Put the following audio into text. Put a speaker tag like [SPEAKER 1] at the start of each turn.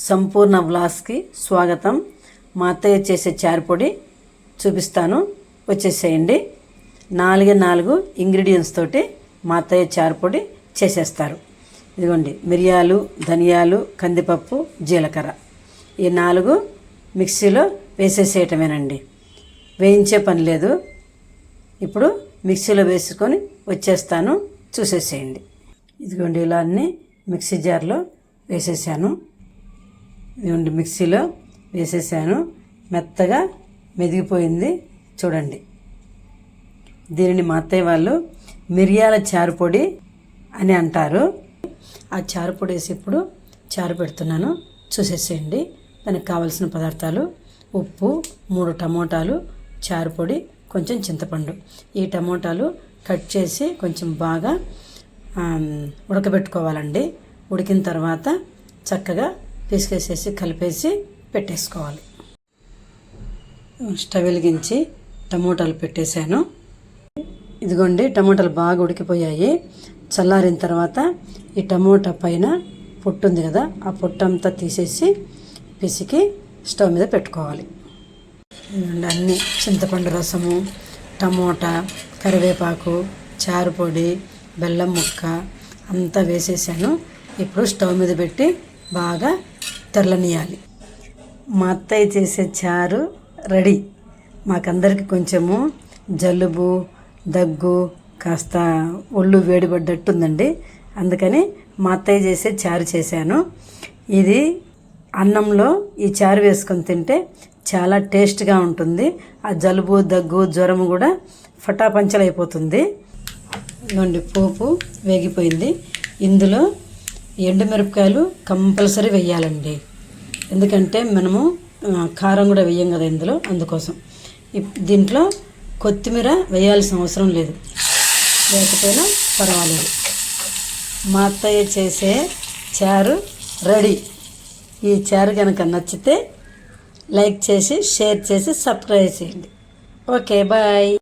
[SPEAKER 1] సంపూర్ణ వ్లాస్కి స్వాగతం. మా అత్తయ్య చేసే చారుపొడి చూపిస్తాను. వచ్చేసేయండి. నాలుగే నాలుగు ఇంగ్రీడియంట్స్ తోటి మా అత్తయ్య చారుపొడి చేసేస్తారు. ఇదిగోండి మిరియాలు ధనియాలు కందిపప్పు జీలకర్ర. ఈ నాలుగు మిక్సీలో వేసేసేయటమేనండి. వేయించే పని లేదు. ఇప్పుడు మిక్సీలో వేసుకొని వచ్చేస్తాను. చూసేసేయండి. ఇదిగోండి ఇలా అన్నీ మిక్సీ జార్లో వేసేసాను. ఇదిగోండి మిక్సీలో వేసేసాను. మెత్తగా మెదిగిపోయింది. చూడండి. దీనిని మా అత్తయ్య వాళ్ళు మిరియాల చారు పొడి అని అంటారు. ఆ చారు పొడి వేసి ఇప్పుడు చారు పెడుతున్నాను. చూసేసేయండి. దానికి కావలసిన పదార్థాలు ఉప్పు మూడు టమోటాలు చారు పొడి కొంచెం చింతపండు. ఈ టమోటాలు కట్ చేసి కొంచెం బాగా ఉడకబెట్టుకోవాలండి. ఉడికిన తర్వాత చక్కగా పిసికేసేసి కలిపేసి పెట్టేసుకోవాలి. స్టవ్ వెలిగించి టమోటాలు పెట్టేశాను. ఇదిగోండి టమోటాలు బాగా ఉడికిపోయాయి. చల్లారిన తర్వాత ఈ టమోటా పైన పొట్టు ఉంది కదా ఆ పొట్టు అంతా తీసేసి పిసికి స్టవ్ మీద పెట్టుకోవాలి. అన్ని చింతపండు రసము టమోటా కరివేపాకు చారుపొడి బెల్లం ముక్క అంతా వేసేసాను. ఇప్పుడు స్టవ్ మీద పెట్టి బాగా తరలనియాలి. మా అత్తయ్య చేసే చారు రెడీ. మాకందరికి కొంచెము జలుబు దగ్గు కాస్త ఒళ్ళు వేడిపడ్డట్టుందండి. అందుకని మా అత్తయ్య చేసే చారు చేశాను. ఇది అన్నంలో ఈ చారు వేసుకొని తింటే చాలా టేస్ట్గా ఉంటుంది. ఆ జలుబు దగ్గు జ్వరము కూడా ఫటాపంచలైపోతుంది. నుండి పోపు వేగిపోయింది. ఇందులో ఎండుమిరపకాయలు కంపల్సరీ వేయాలండి ఎందుకంటే మనము కారం కూడా వేయం కదా ఇందులో అందుకోసం. దీంట్లో కొత్తిమీర వేయాల్సిన అవసరం లేదు. లేకపోయినా పర్వాలేదు. మా అత్తయ్య చేసే చారు రెడీ. ఈ చారు కనుక నచ్చితే లైక్ చేసి షేర్ చేసి సబ్స్క్రైబ్ చేయండి. Okay bye.